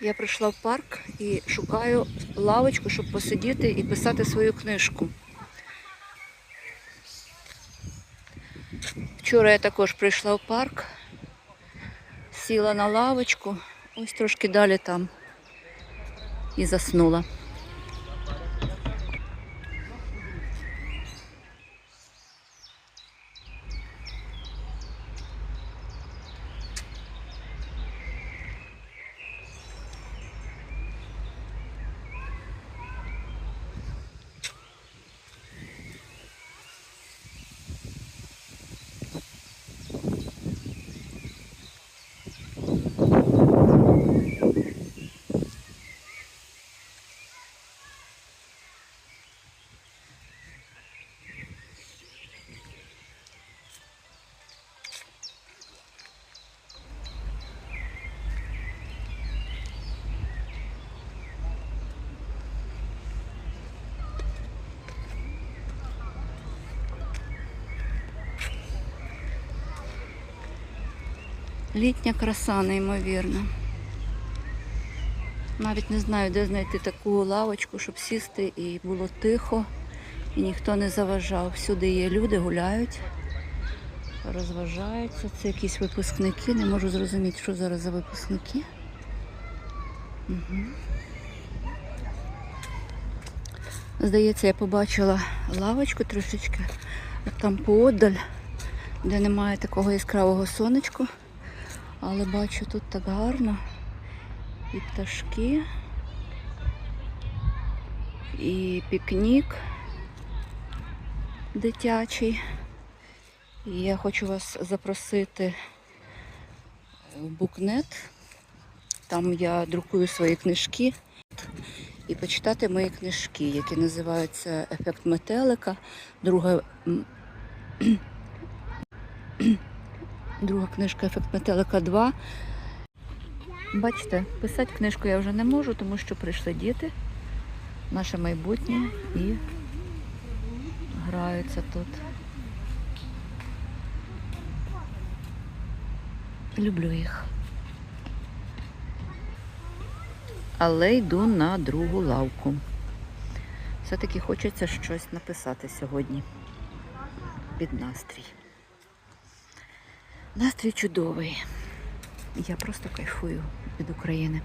Я прийшла в парк і шукаю лавочку, щоб посидіти і писати свою книжку. Вчора я також прийшла в парк, сіла на лавочку, ось трошки далі там і заснула. Літня краса, неймовірна. Навіть не знаю, де знайти таку лавочку, щоб сісти і було тихо, і ніхто не заважав. Всюди є люди, гуляють, розважаються. Це якісь випускники. Не можу зрозуміти, що зараз за випускники. Угу. Здається, я побачила лавочку трошечки там поодаль, де немає такого яскравого сонечку. Але бачу тут так гарно. І пташки, і пікнік дитячий. І я хочу вас запросити в букнет. Там я друкую свої книжки і почитати мої книжки, які називаються Ефект метелика. Друга, друга книжка Ефект метелика 2. Бачите, писати книжку я вже не можу, тому що прийшли діти, наше майбутнє і граються тут. Люблю їх. Але йду на другу лавку. Все-таки хочеться щось написати сьогодні під настрій. Настрій чудовий. Я просто кайфую від України.